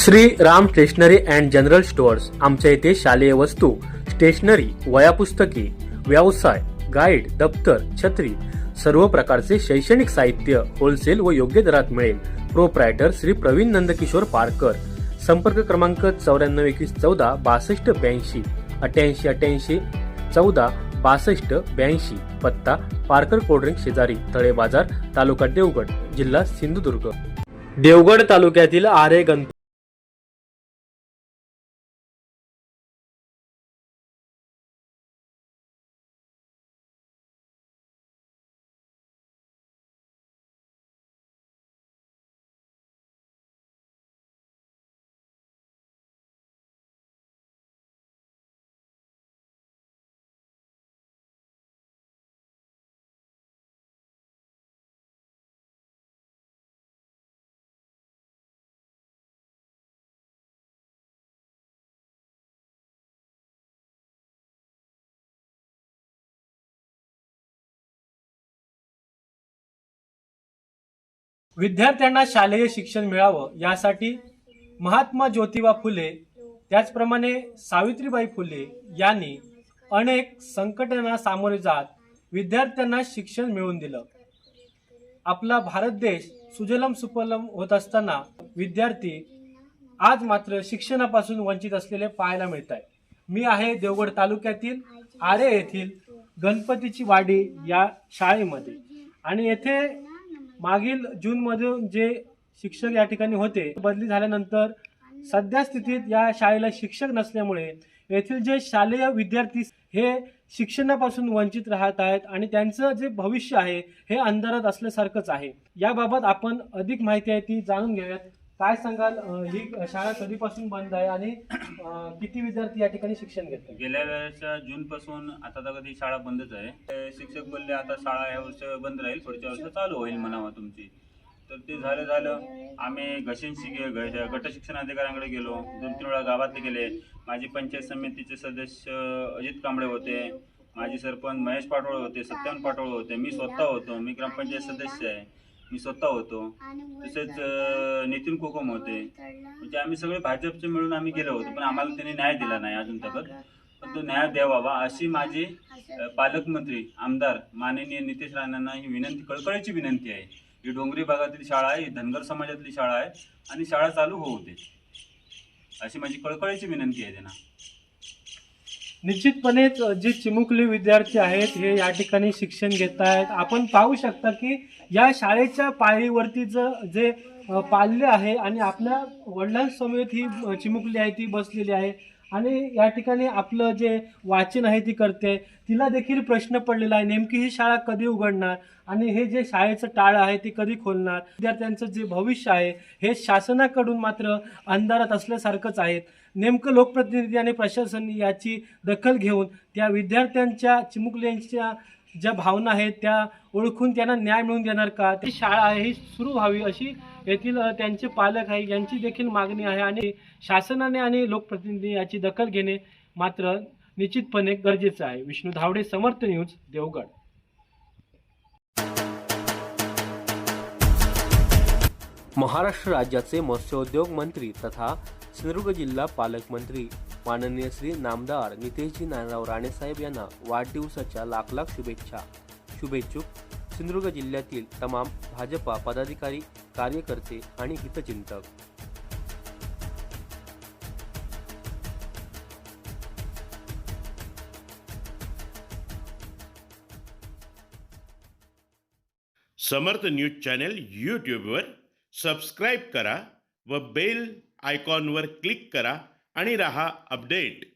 Shri Ram stationery and general stores आमच्या इथे शालेय वस्तू स्टेशनरी वयापुस्तके व्यवसाय गाईड दप्तर छत्री सर्व प्रकारचे शैक्षणिक साहित्य होलसेल व योग्य दरात मिळेल. प्रोप्रायटर श्री प्रवीण नंदकिशोर पारकर. संपर्क क्रमांक चौऱ्याण्णव एकवीस चौदा बासष्ट ब्याऐंशी अठ्याऐंशी अठ्याऐंशी चौदा बासष्ट ब्याऐंशी. पत्ता पारकर कोल्ड्रिंक शेजारी तळे बाजार तालुका देवगड जिल्हा सिंधुदुर्ग. देवगड तालुक्यातील आरे गणपती विद्यार्थ्यांना शालेय शिक्षण मिळावं यासाठी महात्मा ज्योतिबा फुले त्याचप्रमाणे सावित्रीबाई फुले यांनी अनेक संकटांना सामोरे जात विद्यार्थ्यांना शिक्षण मिळवून दिलं. आपला भारत देश सुजलम सुफलम होत असताना विद्यार्थी आज मात्र शिक्षणापासून वंचित असलेले पाहायला मिळत आहे मी आहे देवगड तालुक्यातील आरे येथील गणपतीची वाडी या शाळेमध्ये आणि येथे मागील जूनमधून जे शिक्षक या ठिकाणी होते बदली झाल्यानंतर सध्या स्थितीत या शाळेला शिक्षक नसल्यामुळे येथील जे शालेय विद्यार्थी हे शिक्षणापासून वंचित राहत आहेत आणि त्यांचं जे भविष्य आहे हे अंधारात असल्यासारखंच आहे. याबाबत आपण अधिक माहिती आहे ती जाणून घेऊयात. काय सांगाल? ही शाळा कधीपासून बंद आहे आणि किती विद्यार्थी या ठिकाणी शिक्षण घेतात गेल्या वेळेच्या जून पासून आता तर कधी शाळा बंदच आहे. शिक्षक बोलले आता शाळा ह्या वर्ष बंद राहील पुढच्या वर्ष चालू होईल म्हणावा तुमची. तर ते झालं झालं. आम्ही घशीन शिके गट शिक्षण अधिकाऱ्यांकडे गेलो. दोन तीन वेळा गावातले गेले. माझी पंचायत समितीचे सदस्य अजित कांबळे होते. माझे सरपंच महेश पाटोळे होते सत्यम पाटोळे होते. मी स्वतः होतो. मी ग्रामपंचायत सदस्य आहे. मी स्वतः होतो. तसेच नितीन कोकम होते. म्हणजे आम्ही सगळे भाजपचे मिळून आम्ही गेलो होतो पण आम्हाला त्यांनी न्याय दिला नाही अजून तक. पण तो न्याय द्यावा अशी माझी पालकमंत्री आमदार माननीय नितेश राणांना ही विनंती कळकळीची विनंती आहे. ही डोंगरी भागातील शाळा आहे ही धनगर समाजातली शाळा आहे आणि शाळा चालू होऊ दे. अशी माझी कळकळीची विनंती आहे त्यांना. निश्चितपणेच जे चिमुकले विद्यार्थी आहेत हे या ठिकाणी शिक्षण घेत आहेत आपण पाहू शकता की या शाळेच्या पायरीवरतीचं जे पाल्य आहे आणि आपल्या वडिलांसमवेत ही चिमुकली आहे ती बसलेली आहे. आणि या ठिकाणी आपलं जे वाचन आहे ती करते. तिला देखील प्रश्न पडलेला आहे नेमकी ही शाळा कधी उघडणार? आणि हे जे शाळेचं टाळं आहे ते कधी खोलणार? विद्यार्थ्यांचं जे भविष्य आहे हे शासनाकडून मात्र अंधारात असल्यासारखंच आहे. नेमकं लोकप्रतिनिधी आणि प्रशासन याची दखल घेऊन त्या विद्यार्थ्यांच्या चिमुकल्यांच्या ज्या भावना आहेत त्या ओळखून त्यांना न्याय मिळवून देणार का? ती शाळा आहे ही सुरू व्हावी अशी येथील त्यांचे पालक आहे यांची देखील मागणी आहे आणि शासनाने आणि लोकप्रतिनिधी याची दखल घेणे मात्र निश्चितपणे गरजेचं आहे. विष्णू धावडे समर्थ न्यूज देवगड. महाराष्ट्र राज्याचे मत्स्योद्योग मंत्री तथा सिंधुदुर्ग जिल्हा पालकमंत्री माननीय श्री नामदार नितेशजी नारायणराव राणेसाहेब यांना वाढदिवसाच्या लाख लाख शुभेच्छा. शुभेच्छुक सिंधुदुर्ग जिल्ह्यातील तमाम भाजपा पदाधिकारी कार्यकर्ते आणि हितचिंतक. समर्थ न्यूज चॅनल यूट्यूबवर सबस्क्राईब करा व बेल आयकॉनवर क्लिक करा आणि रहा अपडेट.